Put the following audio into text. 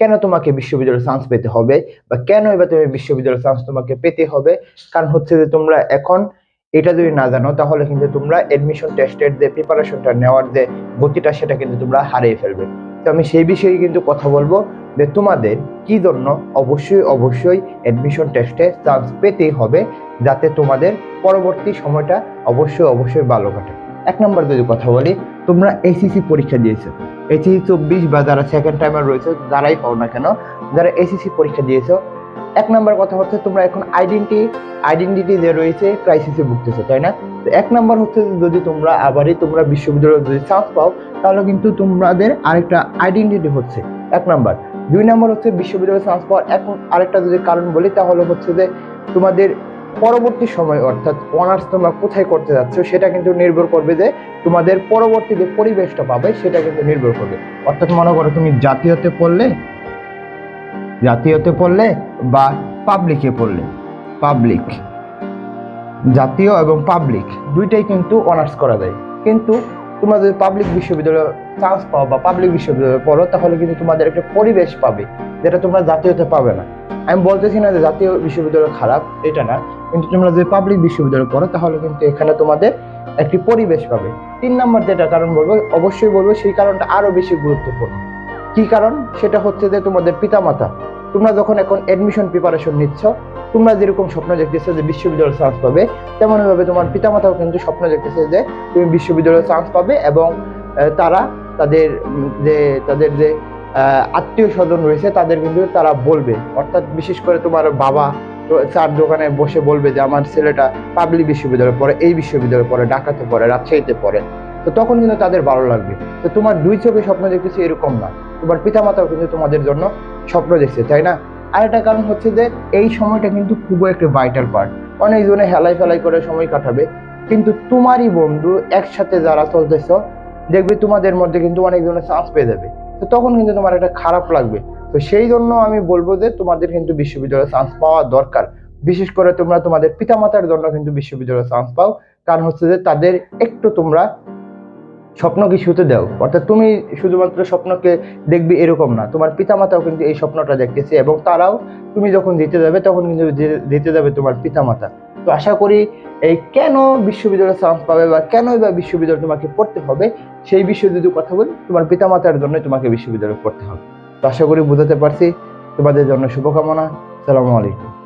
কেন তোমাকে বিশ্ববিদ্যালয়ে চান্স পেতে হবে? বা কেন এবার তুমি বিশ্ববিদ্যালয়ে চান্স তোমাকে পেতে হবে? কারণ হচ্ছে যে তোমরা এখন এটা যদি না জানো, তাহলে কিন্তু তোমরা এডমিশন টেস্টের যে প্রিপারেশনটা নেওয়ার যে গতিটা, সেটা কিন্তু তোমরা হারিয়ে ফেলবে। তো আমি সেই বিষয়ে কিন্তু কথা বলব যে তোমাদের কি জন্য অবশ্যই অবশ্যই এডমিশন টেস্টে চান্স পেতেই হবে, যাতে তোমাদের পরবর্তী সময়টা অবশ্যই অবশ্যই ভালো কাটে। এক নম্বর যদি কথা বলি, তোমরা এসিসি পরীক্ষা দিয়েছ। এসিসি চব্বিশ বা যারা সেকেন্ড টাইমার রয়েছে, যারাই হও না কেন, যারা এসিসি পরীক্ষা দিয়েছ, এক নম্বর কথা হচ্ছে তোমরা এখন আইডেন্টি আইডেন্টিটি যে রয়েছে ক্রাইসিসে ভুগতেছো, তাই না? তো এক নম্বর হচ্ছে যদি তোমরা আবারই তোমরা বিশ্ববিদ্যালয়ে যদি চান্স পাও, তাহলে কিন্তু তোমাদের আরেকটা আইডেন্টিটি হচ্ছে, এক নাম্বার। দুই নম্বর হচ্ছে বিশ্ববিদ্যালয়ে চান্স পাওয়ার এখন আরেকটা যদি কারণ বলি, তাহলে হচ্ছে যে তোমাদের পরবর্তী সময়, অর্থাৎ অনার্স তোমরা কোথায় করতে যাচ্ছ, সেটা কিন্তু নির্ভর করবে যে তোমাদের পরবর্তী যে পরিবেশটা পাবে, সেটা কিন্তু নির্ভর করবে। অর্থাৎ মনে করো তুমি জাতীয়তে পড়লে জাতীয়তে পড়লে বা পাবলিকে পড়লে পাবলিক জাতীয় এবং পাবলিক দুইটাই কিন্তু অনার্স করা যায়। কিন্তু তোমরা যদি পাবলিক বিশ্ববিদ্যালয়ে চান্স পাও বা পাবলিক বিশ্ববিদ্যালয়ে পড়ো, তাহলে কিন্তু তোমাদের একটা পরিবেশ পাবে, যেটা তোমরা জাতীয়তে পাবে না। আমি বলতেছি না যে জাতীয় বিশ্ববিদ্যালয় খারাপ, এটা না। কিন্তু তোমরা যদি পাবলিক বিশ্ববিদ্যালয়ে পড়ো, তাহলে কিন্তু এখানে তোমাদের একটি পরিবেশ পাবে। তিন নম্বর যেটা কারণ বলব, অবশ্যই বলব সেই কারণটা আরও বেশি গুরুত্বপূর্ণ। কি কারণ? সেটা হচ্ছে যে তোমাদের পিতামাতা, তোমরা যখন এখন এডমিশন প্রিপারেশন নিচ্ছ, তোমরা যেরকম স্বপ্ন দেখতেছো যে বিশ্ববিদ্যালয়ে চান্স পাবে তেমন ভাবে তোমার পিতামাতাও কিন্তু স্বপ্ন দেখতেছে যে তুমি বিশ্ববিদ্যালয়ে চান্স পাবে এবং তারা তাদের যে তাদের যে আত্মীয় স্বজন রয়েছে, তাদের কিন্তু তারা বলবে। অর্থাৎ বিশেষ করে তোমার বাবা চার দোকানে বসে বলবে যে আমার ছেলেটা পাবলিক বিশ্ববিদ্যালয়ে পড়ে, এই বিশ্ববিদ্যালয়ে পড়ে ঢাকাতে পড়ে, রাজশাহীতে পড়ে। তো তখন কিন্তু তাদের ভালো লাগবে। তো তোমার দুই চোখে স্বপ্ন দেখতেছে এরকম না। তোমার পিতামাতাও কিন্তু তোমাদের জন্য স্বপ্ন দেখছে, তাই না? আরেকটা কারণ হচ্ছে যে এই সময়টা কিন্তু খুবই একটা ভাইটাল পার্ট অনেকজনে হেলাই ফেলাই করে সময় কাটাবে, কিন্তু তোমারই বন্ধু একসাথে যারা চলতেছ, দেখবে তোমাদের মধ্যে কিন্তু অনেকজনের চান্স পেয়ে যাবে। তো তখন কিন্তু তোমার একটা খারাপ লাগবে। তো সেই জন্য আমি বলব যে তোমাদের কিন্তু বিশ্ববিদ্যালয়ে চান্স পাওয়া দরকার। বিশেষ করে তোমরা তোমাদের পিতামাতার জন্য কিন্তু বিশ্ববিদ্যালয়ে চান্স পাও। কারণ হচ্ছে যে তাদের একটু তোমরা স্বপ্নকে শুতে দাও। অর্থাৎ তুমি শুধুমাত্র স্বপ্নকে দেখবে এরকম না। তোমার পিতামাতাও কিন্তু এই স্বপ্নটা দেখতেছে এবং তারাও তুমি যখন দিতে যাবে, তখন কিন্তু দিতে যাবে তোমার পিতামাতা। তো আশা করি এই কেন বিশ্ববিদ্যালয়ে চান্স পাবে বা কেনই বা বিশ্ববিদ্যালয় তোমাকে পড়তে হবে, সেই বিষয়ে যদি কথা বলি, তোমার পিতামাতার জন্য তোমাকে বিশ্ববিদ্যালয়ে পড়তে হবে। আশা করি বোঝাতে পারছি। তোমাদের জন্য শুভকামনা। সালামু আলাইকুম।